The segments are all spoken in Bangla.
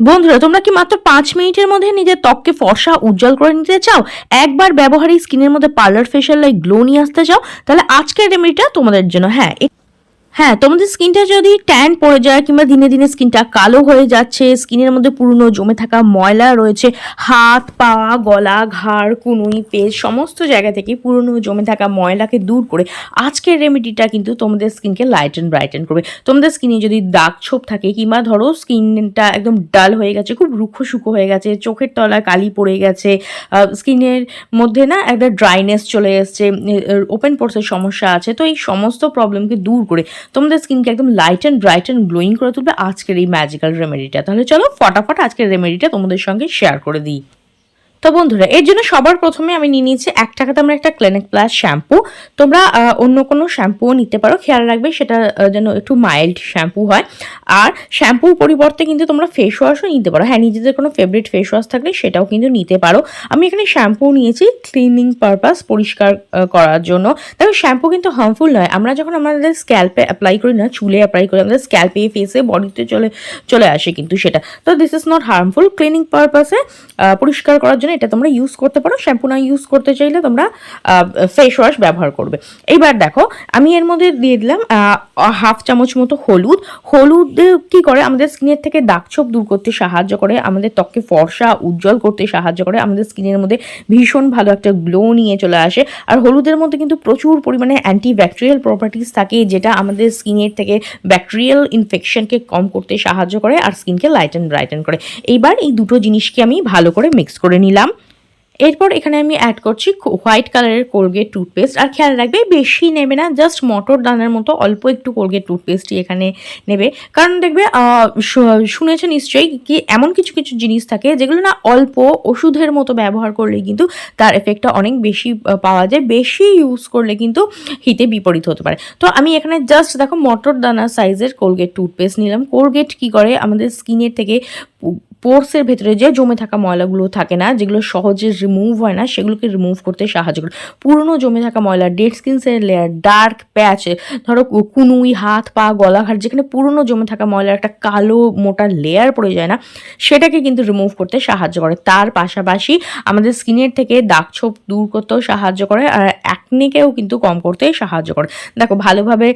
বন্ধুরা, তোমরা কি মাত্র পাঁচ মিনিটের মধ্যে নিজের ত্বককে ফর্সা, উজ্জ্বল করে নিতে চাও? একবার ব্যবহারী স্কিনের মধ্যে পার্লার ফেশিয়াল লাইক গ্লো নিয়ে আসতে চাও? তাহলে আজকের রেমেডিটা তোমাদের জন্য। হ্যাঁ হ্যাঁ তোমাদের স্কিনটা যদি ট্যান পড়ে যায় কিংবা দিনে দিনে স্কিনটা কালো হয়ে যাচ্ছে, স্কিনের মধ্যে পুরনো জমে থাকা ময়লা রয়েছে, হাত, পা, গলা, ঘাড়, কুনুই পেজ সমস্ত জায়গা থেকে পুরনো জমে থাকা ময়লাকে দূর করে আজকের রেমেডিটা কিন্তু তোমাদের স্কিনকে লাইট অ্যান্ড ব্রাইটেন করবে। তোমাদের স্কিনে যদি দাগ ছোপ থাকে কিংবা ধরো স্কিনটা একদম ডাল হয়ে গেছে, খুব রুক্ষ শুকো হয়ে গেছে, চোখের তলায় কালি পড়ে গেছে স্কিনের মধ্যে না একটা ড্রাইনেস চলে এসছে ওপেন পোর্সের সমস্যা আছে, তো এই সমস্ত প্রবলেমকে দূর করে তোমাদের স্কিনকে একদম light and bright and glowing করে তুলবে আজকের এই ম্যাজিক্যাল রেমেডিটা তাহলে চলো, ফটাফট আজকের রেমেডিটা তোমাদের সঙ্গে শেয়ার করে দিই। তো বন্ধুরা, এর জন্য সবার প্রথমে আমি নিয়ে নিয়েছি এক টাকাতে আমরা একটা ক্লিনিক প্লাস শ্যাম্পু তোমরা অন্য কোনো শ্যাম্পুও নিতে পারো। খেয়াল রাখবে, সেটা যেন একটু মাইল্ড শ্যাম্পু হয়। আর শ্যাম্পুর পরিবর্তে কিন্তু তোমরা ফেস ওয়াশও নিতে পারো। হ্যাঁ নিজেদের কোনো ফেভারিট ফেস ওয়াশ থাকলে সেটাও কিন্তু নিতে পারো। আমি এখানে শ্যাম্পু নিয়েছি ক্লিনিং পারপাস পরিষ্কার করার জন্য। দেখো শ্যাম্পু কিন্তু হার্মফুল নয়। আমরা যখন আমাদের স্ক্যাল্পে অ্যাপ্লাই করি না, চুলে অ্যাপ্লাই করি, আমাদের স্ক্যাল্পে ফেসে বডিতে চলে চলে আসে কিন্তু সেটা। তো this is not harmful cleaning পারপাসে পরিষ্কার করার জন্য এটা তোমরা ইউজ করতে পারো। শ্যাম্পু না ইউজ করতে চাইলে তোমরা ফেস ওয়াশ ব্যবহার করবে। এইবার দেখো, আমি এর মধ্যে দিয়ে দিলাম হাফ চামচ মতো হলুদ। হলুদ কি করে? আমাদের স্কিনের থেকে দাগছোপ দূর করতে সাহায্য করে, আমাদের ত্বককে ফর্সা, উজ্জ্বল করতে সাহায্য করে, আমাদের স্কিনের মধ্যে ভীষণ ভালো একটা গ্লো নিয়ে চলে আসে। আর হলুদের মধ্যে কিন্তু প্রচুর পরিমাণে অ্যান্টি ব্যাকটেরিয়াল প্রপার্টিস থাকে, যেটা আমাদের স্কিনের থেকে ব্যাকটেরিয়াল ইনফেকশনকে কম করতে সাহায্য করে, আর স্কিনকে লাইট অ্যান্ড ব্রাইটেন করে। এইবার এই দুটো জিনিসকে আমি ভালো করে মিক্স করে নিলাম। এরপর এখানে আমি অ্যাড করছি হোয়াইট কালারের কোলগেট টুথপেস্ট আর খেয়াল রাখবে বেশি নেবে না জাস্ট মটর দানার মতো অল্প একটু কোলগেট টুথপেস্টই এখানে নেবে। কারণ দেখবে আহ, শু- নিশ্চয়ই কি এমন কিছু কিছু জিনিস থাকে যেগুলো না অল্প ওষুধের মতো ব্যবহার করলে কিন্তু তার এফেক্টটা অনেক বেশি পাওয়া যায়। বেশি ইউজ করলে কিন্তু হিতে বিপরীত হতে পারে। তো আমি এখানে জাস্ট দেখো মটর দানা সাইজের কোলগেট টুথপেস্ট নিলাম। কোলগেট কি করে? আমাদের স্কিনের থেকে পোর্সের ভেতরে যে জমে থাকা ময়লাগুলো থাকে না, যেগুলো সহজে রিমুভ হয় না, সেগুলোকে রিমুভ করতে সাহায্য করে। পুরনো জমে থাকা ময়লা ডেড স্কিনসের লেয়ার ডার্ক প্যাচ ধরো কুনুই, হাত, পা, গলাঘাট, যেখানে পুরনো জমে থাকা ময়লার একটা কালো, মোটা লেয়ার পড়ে যায় না, সেটাকে কিন্তু রিমুভ করতে সাহায্য করে। তার পাশাপাশি আমাদের স্কিনের থেকে দাগ ছোপ দূর করতেও সাহায্য করে, আর অ্যাকনিকেও কিন্তু কম করতে সাহায্য করে। দেখো, ভালোভাবে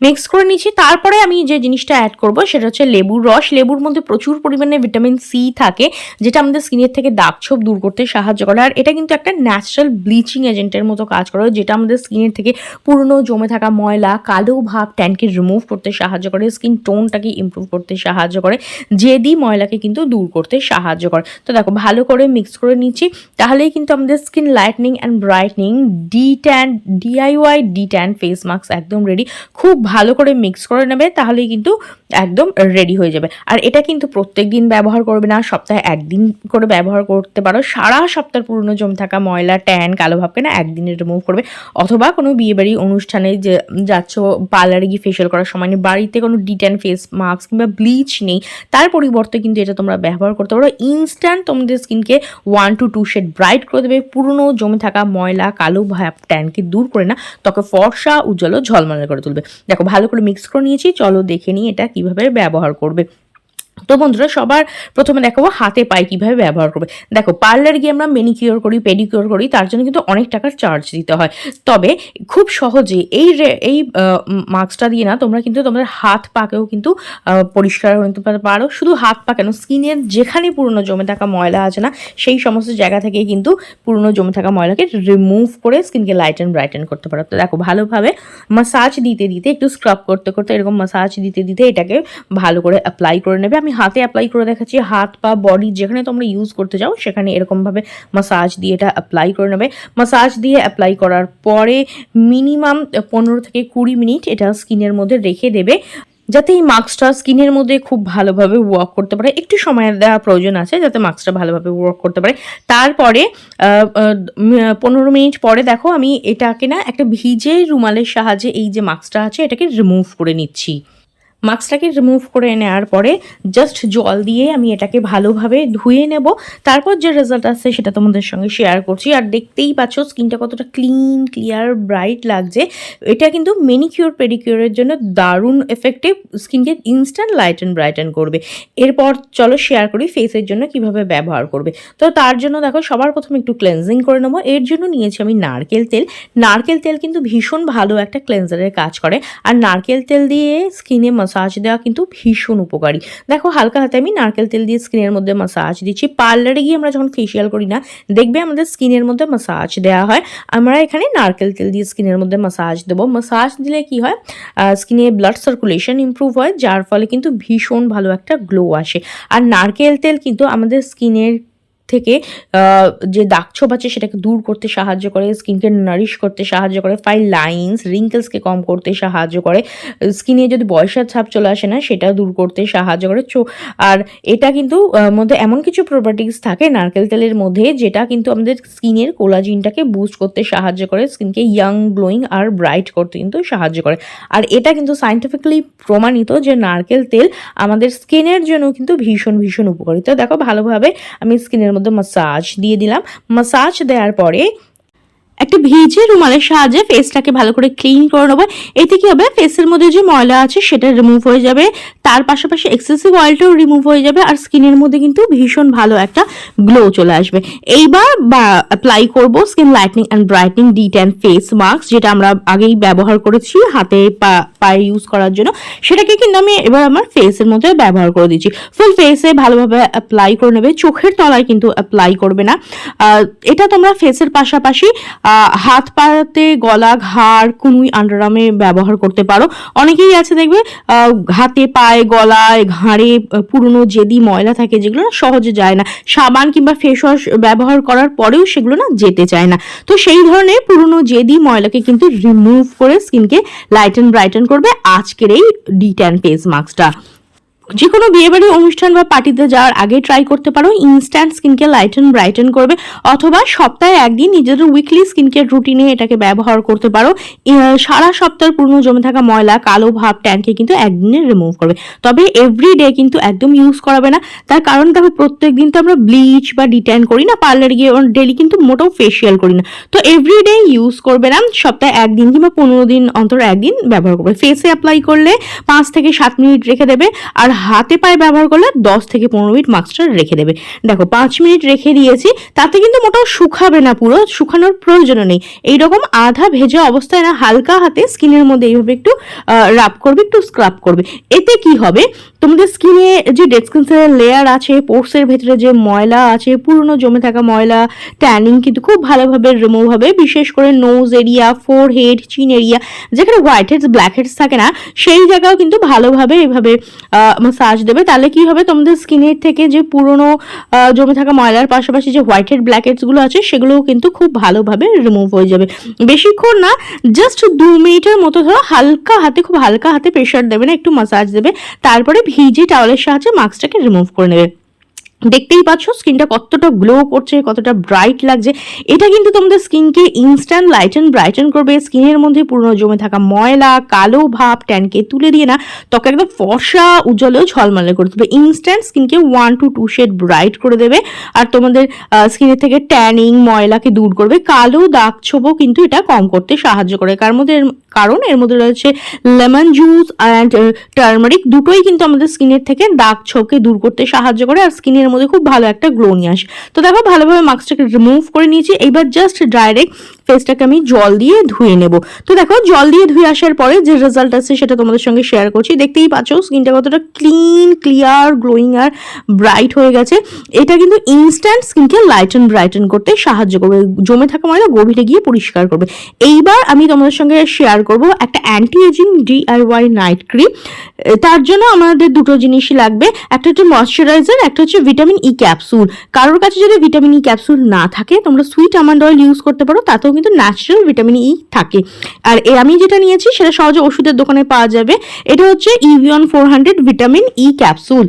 মিক্স করে নিচ্ছি তারপরে আমি যে জিনিসটা অ্যাড করব সেটা হচ্ছে লেবুর রস। লেবুর মধ্যে প্রচুর পরিমাণে ভিটামিন সি থাকে, যেটা আমাদের স্কিনের থেকে দাগ ছোপ দূর করতে সাহায্য করে। আর এটা কিন্তু একটা ন্যাচারাল ব্লিচিং এজেন্টের মতো কাজ করে, যেটা আমাদের স্কিনের থেকে পুরনো জমে থাকা ময়লা, কালো ভাব ট্যানকে রিমুভ করতে সাহায্য করে স্কিন টোনটাকে ইমপ্রুভ করতে সাহায্য করে, জেদি ময়লাকে কিন্তু দূর করতে সাহায্য করে। তো দেখো, ভালো করে মিক্স করে নিচ্ছি। তাহলেই কিন্তু আমাদের skin lightening and brightening de tan DIY de tan face mask একদম রেডি খুব ভালো করে মিক্স করে নেবে তাহলেই কিন্তু একদম রেডি হয়ে যাবে। আর এটা কিন্তু প্রত্যেক দিন ব্যবহার করবে না সপ্তাহে একদিন করে ব্যবহার করতে পারো। সারা সপ্তাহ পুরনো জমে থাকা ময়লা ট্যান কালো ভাবকে না একদিনে রিমুভ করবে। অথবা কোনো বিয়েবাড়ি অনুষ্ঠানে যে যাচ্ছ পার্লারে গিয়ে ফেশিয়াল করার সময় নেই, বাড়িতে কোনো ডিট্যান ফেস মাস্ক কিংবা ব্লিচ নেই তার পরিবর্তে কিন্তু এটা তোমরা ব্যবহার করতে পারো। ইনস্ট্যান্ট তোমাদের স্কিনকে one to two shade bright করে দেবে। পুরনো জমে থাকা ময়লা কালো ভাব ট্যানকে দূর করে না তোকে ফর্সা উজ্জ্বল ঝলমলে করে তুলবে। দেখো ভালো করে মিক্স করে নিয়েছি। চলো দেখে নিই এটা কীভাবে ব্যবহার করবে। তো বন্ধুরা সবার প্রথমে দেখাবো হাতে পায়ে কীভাবে ব্যবহার করবে। দেখো পার্লার গিয়ে আমরা মেনিকিওর করি পেডিকিওর করি, তার জন্য কিন্তু অনেক টাকার চার্জ দিতে হয়। তবে খুব সহজে এই এই মাস্কটা দিয়ে না তোমরা কিন্তু তোমাদের হাত পাকেও কিন্তু পরিষ্কার হতে পারো শুধু হাত পা কেন স্কিনের যেখানে পুরনো জমে থাকা ময়লা আছে না, সেই সমস্ত জায়গা থেকে কিন্তু পুরনো জমে থাকা ময়লাকে রিমুভ করে স্কিনকে লাইট অ্যান্ড ব্রাইটেন করতে পারো। তো দেখো, ভালোভাবে মাসাজ দিতে দিতে, একটু স্ক্রাব করতে করতে এরকম মাসাজ দিতে দিতে এটাকে ভালো করে অ্যাপ্লাই করে নেবে। আমি হাতে অ্যাপ্লাই করে দেখাচ্ছি, হাত পা বডি যেখানে তোমরা ইউজ করতে যাও, সেখানে এরকমভাবে মাসাজ দিয়ে এটা অ্যাপ্লাই করে নেবে। মাসাজ দিয়ে অ্যাপ্লাই করার পরে মিনিমাম পনেরো থেকে কুড়ি মিনিট এটা স্কিনের মধ্যে রেখে দেবে, যাতে এই মাস্কটা স্কিনের মধ্যে খুব ভালোভাবে ওয়ার্ক করতে পারে। একটু সময় দেওয়া প্রয়োজন আছে, যাতে মাস্কটা ভালোভাবে ওয়ার্ক করতে পারে। তারপরে পনেরো মিনিট পরে দেখো আমি এটাকে না একটা ভিজে রুমালের সাহায্যে এই যে মাস্কটা আছে, এটাকে রিমুভ করে নিচ্ছি। মাস্কটাকে রিমুভ করে নেওয়ার পরে জাস্ট জল দিয়ে আমি এটাকে ভালোভাবে ধুয়ে নেব। তারপর যে রেজাল্ট আসছে সেটা তোমাদের সঙ্গে শেয়ার করছি। আর দেখতেই পাচ্ছ স্কিনটা কতটা ক্লিন ক্লিয়ার ব্রাইট লাগছে। এটা কিন্তু মেনিকিউর পেডিকিউরের জন্য দারুণ এফেক্টিভ স্কিনকে ইনস্ট্যান্ট লাইট অ্যান্ড ব্রাইটেন করবে। এরপর চলো শেয়ার করি ফেসের জন্য কীভাবে ব্যবহার করবে। তো তার জন্য দেখো সবার প্রথমে একটু ক্লেন্সিং করে নেব। এর জন্য নিয়েছি আমি নারকেল তেল। নারকেল তেল কিন্তু ভীষণ ভালো একটা ক্লেন্সারের কাজ করে। আর নারকেল তেল দিয়ে স্কিনে মাসাজ দেওয়া কিন্তু ভীষণ উপকারী। দেখো, হালকা হাতে আমি নারকেল তেল দিয়ে স্কিনের মধ্যে মাসাজ দিচ্ছি। পার্লারে গিয়ে আমরা যখন ফেসিয়াল করি না, দেখবে আমাদের স্কিনের মধ্যে মাসাজ দেওয়া হয়। আমরা এখানে নারকেল তেল দিয়ে স্কিনের মধ্যে মাসাজ দেবো। মাসাজ দিলে কি হয়? স্কিনে ব্লাড সার্কুলেশন ইমপ্রুভ হয়, যার ফলে কিন্তু ভীষণ ভালো একটা গ্লো আসে। আর নারকেল তেল কিন্তু আমাদের স্কিনের থেকে যে দাগছোপ আছে সেটাকে দূর করতে সাহায্য করে, স্কিনকে নারিশ করতে সাহায্য করে ফাইল লাইন্স রিঙ্কেলসকে কম করতে সাহায্য করে, স্কিনে যদি বয়সের ছাপ চলে আসে না, সেটা দূর করতে সাহায্য করে, চো, আর এটা কিন্তু মধ্যে এমন কিছু প্রপার্টিস থাকে নারকেল তেলের মধ্যে, যেটা কিন্তু আমাদের স্কিনের কোলাজিনটাকে বুস্ট করতে সাহায্য করে, স্কিনকে ইয়াং গ্লোয়িং আর ব্রাইট করতে কিন্তু সাহায্য করে। আর এটা কিন্তু সাইন্টিফিক্যালি প্রমাণিত যে নারকেল তেল আমাদের স্কিনের জন্য কিন্তু ভীষণ ভীষণ উপকারী তো দেখো, ভালোভাবে আমি স্কিনের মধ্যে মাসাজ দিয়ে দিলাম। মাসাজ দেওয়ার পরে একটা ভিজে রুমালের সাহায্যে ফেসটাকে ভালো করে ক্লিন করে নেব। এতে কি হবে? ফেসের মধ্যে যে ময়লা আছে, সেটা রিমুভ হয়ে যাবে। তার পাশাপাশি এক্সেসিভ অয়েলটাও রিমুভ হয়ে যাবে আর স্কিনের মধ্যে কিন্তু ভীষণ ভালো একটা গ্লো চলে আসবে। এইবার অ্যাপ্লাই করব skin lightening and brightening de tan face mask যেটা আমরা আগেই ব্যবহার করেছি হাতে পায়ে ইউজ করার জন্য। সেটাকে কিন্তু আমি এবার আমার ফেসের মধ্যে ব্যবহার করে দিচ্ছি। ফুল ফেসে ভালোভাবে অ্যাপ্লাই করে নেবে। চোখের তলায় কিন্তু অ্যাপ্লাই করবে না। এটা তোমরা ফেসের পাশাপাশি হাত পাতে, গলা, ঘাড়, কুনুই আন্ডারআর্মে ব্যবহার করতে পারো। অনেকেই আছে দেখবে হাতে পায়ে, গলায়, ঘাড়ে পুরনো জেদি ময়লা থাকে যেগুলো না সহজে যায় না। সাবান কিংবা ফেস ওয়াশ ব্যবহার করার পরেও সেগুলো না যেতে চায় না। তো সেই ধরনের পুরনো জেদি ময়লাকে কিন্তু রিমুভ করে স্কিনকে লাইট অ্যান্ড ব্রাইটেন করবে আজকের এই ডি ফেস মাস্কটা যে কোনো বিয়েবাড়ি অনুষ্ঠান বা পার্টিতে যাওয়ার আগে ট্রাই করতে পারো। ইনস্ট্যান্ট স্কিনকে লাইটেন ব্রাইটেন করবে। অথবা সপ্তাহে একদিন নিজেদের উইকলি স্কিন কেয়ার রুটিনে এটাকে ব্যবহার করতে পারো। সারা সপ্তাহের পুরনো জমে থাকা ময়লা, কালো ভাব ট্যানকে কিন্তু একদিনে রিমুভ করবে। তবে এভরি ডে কিন্তু একদম ইউজ করাবে না। তার কারণ দেখো, প্রত্যেক দিন তো আমরা ব্লিচ বা ডিট্যান করি না পার্লার গিয়ে ডেলি কিন্তু মোটেও ফেসিয়াল করি না। তো এভরি ডে ইউজ করবে না, সপ্তাহে একদিন কিংবা পনেরো দিন অন্তর একদিন ব্যবহার করবে। ফেসে অ্যাপ্লাই করলে পাঁচ থেকে সাত মিনিট রেখে দেবে। আর হাতে পায়ে ব্যবহার করলে দশ থেকে পনেরো মিনিট মাস্কটা রেখে দেবে। দেখো, পাঁচ মিনিট রেখে দিয়েছি, তাতে কিন্তু মোটাও শুকাবে না পুরো, শুকানোর প্রয়োজন নেই। এইরকম আধা ভেজা অবস্থায় না, হালকা হাতে স্কিনের মধ্যে এইভাবে একটু রাব করবে, একটু স্ক্রাব করবে। এতে কি হবে? তোমাদের স্কিনে যে ডেড লেয়ার আছে, পোর্সের ভেতরে যে ময়লা আছে, পুরনো জমে থাকা ময়লা ট্যানিং কিন্তু খুব ভালোভাবে রিমুভ হবে। বিশেষ করে nose area forehead chin area যেখানে হোয়াইট হেডস ব্ল্যাক হেডস থাকে না, সেই জায়গাও কিন্তু ভালোভাবে এভাবে মাসাজ দেবে, তাহলে কি হবে? তোমাদের স্কিনের থেকে যে পুরনো জমে থাকা ময়লার পাশাপাশি যে হোয়াইট হেড ব্ল্যাকেটসগুলো আছে, সেগুলোও কিন্তু খুব ভালোভাবে রিমুভ হয়ে যাবে। বেশিক্ষণ না, জাস্ট দু মিনিটের মতো ধরো, হালকা হাতে, খুব হালকা হাতে প্রেশার দেবে না, একটু মাসাজ দেবে, তারপরে ভিজে টাওয়ালের সাহায্যে মাস্কটাকে রিমুভ করে নেবে। দেখতেই পাচ্ছ স্কিনটা কতটা গ্লো করছে, কতটা ব্রাইট লাগছে। এটা কিন্তু তোমাদের স্কিনকে ইনস্ট্যান্ট লাইটেন ব্রাইটেন করবে। স্কিনের মধ্যে পুরনো জমে থাকা ময়লা, কালো ভাব ট্যানকে তুলে দিয়ে না, ত্বকে একদম ফর্সা উজ্জ্বলেও ঝলমলে করে দেবে ইনস্ট্যান্ট স্কিনকে one to two shade bright করে দেবে। আর তোমাদের স্কিনের থেকে ট্যানিং ময়লাকে দূর করবে। কালো দাগ ছোপও কিন্তু এটা কম করতে সাহায্য করে। কার মধ্যে কারণ? এর মধ্যে রয়েছে লেমন জুস অ্যান্ড টার্মারিক দুটোই কিন্তু আমাদের স্কিনের থেকে দাগ ছোপকে দূর করতে সাহায্য করে। আর স্কিনের মধ্যে খুব ভালো একটা গ্লো নিয়ে আসে। তো দেখো ভালোভাবে মাস্কটাকে রিমুভ করে নিয়েছি। এইবার জাস্ট ডাইরেক্ট ফেসটাকে আমি জল দিয়ে ধুয়ে নেব। তো দেখো, জল দিয়ে ধুয়ে আসার পরে যে রেজাল্ট আছে সেটা তোমাদের সঙ্গে শেয়ার করছি। দেখতেই পাচ্ছ স্কিনটা কতটা ক্লিন ক্লিয়ার গ্লোয়িং আর ব্রাইট হয়ে গেছে। এটা কিন্তু ইনস্ট্যান্ট স্কিনকে লাইটেন ব্রাইটেন করতে সাহায্য করবে। জমে থাকা ময়লা গভীরে গিয়ে পরিষ্কার করবে। এইবার আমি তোমাদের সঙ্গে শেয়ার করব একটা anti aging DIY night cream তার জন্য আমাদের দুটো জিনিসই লাগবে। একটা হচ্ছে ময়শ্চারাইজার একটা হচ্ছে ভিটামিন ই ক্যাপসুল কারোর কাছে যদি ভিটামিন ই ক্যাপসুল না থাকে, তোমরা সুইট আমন্ড অয়েল ইউজ করতে পারো, তাতেও কিন্তু ন্যাচারাল ভিটামিন ই থাকে। আর এ আমি যেটা নিয়েছি, সেটা সহজে ওষুধের দোকানে পাওয়া যাবে। এটা হচ্ছে Evion four hundred vitamin E capsule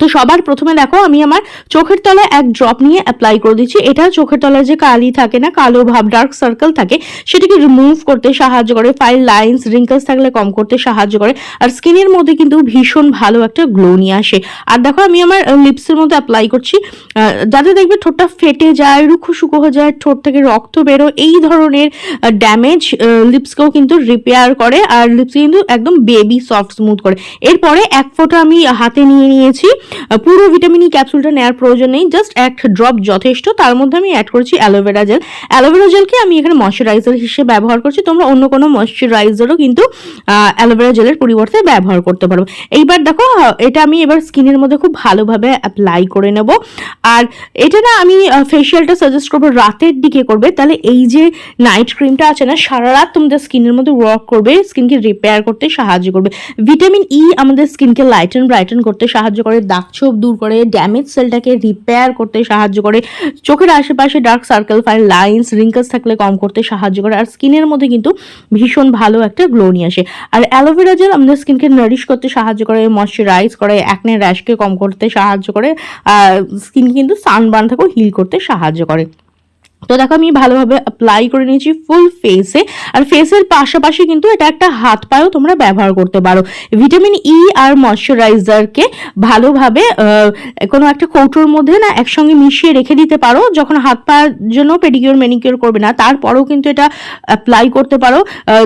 তো সবার প্রথমে দেখো, আমি আমার চোখের তলায় এক ড্রপ নিয়ে অ্যাপ্লাই করে দিচ্ছি। এটা চোখের তলায় যে কালি থাকে না, কালো ভাব ডার্ক সার্কেল থাকে, সেটাকে রিমুভ করতে সাহায্য করে ফাইল লাইন্স রিঙ্কলস থাকলে কম করতে সাহায্য করে, আর স্কিনের মধ্যে কিন্তু ভীষণ ভালো একটা গ্লো নিয়ে আসে। আর দেখো, আমি আমার লিপসের মধ্যে অ্যাপ্লাই করছি যাতে দেখবে ঠোঁটটা ফেটে যায় রুখো শুকো হয়ে যায়, ঠোঁট থেকে রক্ত বেরো এই ধরনের ড্যামেজ লিপসকেও কিন্তু রিপেয়ার করে, আর লিপস কিন্তু একদম বেবি সফট স্মুথ করে। এরপরে এক ফোঁটা আমি হাতে নিয়ে নিয়েছি পুরো ভিটামিন ই ক্যাপসুলটা নেওয়ার প্রয়োজন নেই জাস্ট এক ড্রপ যথেষ্ট। তার মধ্যে আমি অ্যাড করছি অ্যালোভেরা জেল অ্যালোভেরা জেলকে আমি এখানে ময়শ্চারাইজার হিসেবে ব্যবহার করছি। তোমরা অন্য কোনো ময়শ্চারাইজারও কিন্তু অ্যালোভেরা জেলের পরিবর্তে ব্যবহার করতে পারো এইবার দেখো এটা আমি এবার স্কিনের মধ্যে খুব ভালোভাবে অ্যাপ্লাই করে নেব। আর এটা না আমি ফেসিয়ালটা সাজেস্ট করব রাতের দিকে করবে। তাহলে এই যে নাইট ক্রিমটা আছে না, সারা রাত তোমাদের স্কিনের মধ্যে ওয়ার্ক করবে স্কিনকে রিপেয়ার করতে সাহায্য করবে। ভিটামিন ই আমাদের স্কিনকে লাইটেন ব্রাইটেন করতে সাহায্য করে। দাগ ছোপ দূর করে ড্যামেজ সেলটাকে রিপেয়ার করতে সাহায্য করে। চোখের আশেপাশে dark circle fine lines wrinkles থাকলে কম করতে সাহায্য করে। আর স্কিনের মধ্যে কিন্তু ভীষণ ভালো একটা গ্লো নিয়ে আসে। আর অ্যালোভেরা জেল আমাদের স্কিনকে নারিশ করতে সাহায্য করে ময়শ্চারাইজ করে অ্যাকনে র্যাশকে কম করতে সাহায্য করে স্কিন কিন্তু সানবার্ন থেকেও হিল করতে সাহায্য করে। তো দেখো আমি ভালোভাবে অ্যাপ্লাই করে নিয়েছি ফুল ফেসে আর ফেসের পাশাপাশি কিন্তু এটা একটা হাত পায়েও তোমরা ব্যবহার করতে পারো। ভিটামিন ই আর ময়শ্চারাইজারকে ভালোভাবে কোনো একটা কৌটোর মধ্যে না একসঙ্গে মিশিয়ে রেখে দিতে পারো। যখন হাত পায়ের জন্য পেডিকিউর ম্যানিকিউর করবে না, তারপরেও কিন্তু এটা অ্যাপ্লাই করতে পারো।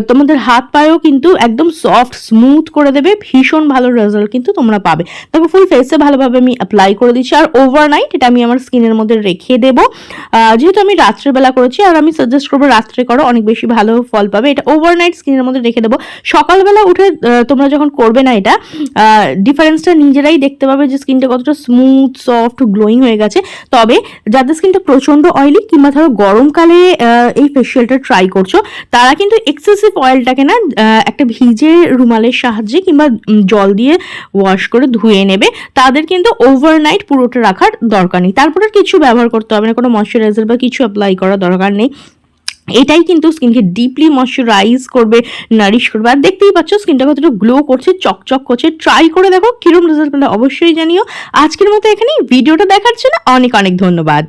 তোমাদের হাত পায়েও কিন্তু একদম সফট স্মুথ করে দেবে। ভীষণ ভালো রেজাল্ট কিন্তু তোমরা পাবে। দেখো ফুল ফেসে ভালোভাবে আমি অ্যাপ্লাই করে দিচ্ছি। আর ওভারনাইট এটা আমি আমার স্কিনের মধ্যে রেখে দেবো। যেহেতু আমি রাত্রেবেলা করেছি আর আমি সাজেস্ট করব রাত্রে করো, অনেক বেশি ভালো ফল পাবে। এটা ওভারনাইট স্কিনের মধ্যে রেখে দেবো। সকালবেলা উঠে তোমরা যখন করবে না এটা ডিফারেন্সটা নিজেরাই দেখতে পাবে যে স্কিনটা কতটা স্মুথ সফট গ্লোয়িং হয়ে গেছে। তবে যাদের স্কিনটা প্রচণ্ড অয়েলি কিংবা ধরো গরমকালে এই ফেসিয়ালটা ট্রাই করছ, তারা কিন্তু এক্সেসিভ অয়েলটাকে না একটা ভিজে রুমালের সাহায্যে কিংবা জল দিয়ে ওয়াশ করে ধুয়ে নেবে। তাদের কিন্তু ওভারনাইট পুরোটা রাখার দরকার নেই। তারপরে কিছু ব্যবহার করতে হবে না, কোনো ময়শ্চারাইজার বা কিছু অ্যাপ্লাই করা দরকার নেই। এটাই কিন্তু স্কিনকে ডিপলি ময়শ্চারাইজ করবে নারিশ করবে। আর দেখতেই পাচ্ছ স্কিনটা কতটা গ্লো করছে, চকচক করছে। ট্রাই করে দেখো, কিরম রেজাল্ট পেলে অবশ্যই জানিও। আজকের মতো এখানে ভিডিওটা দেখার জন্য অনেক অনেক ধন্যবাদ।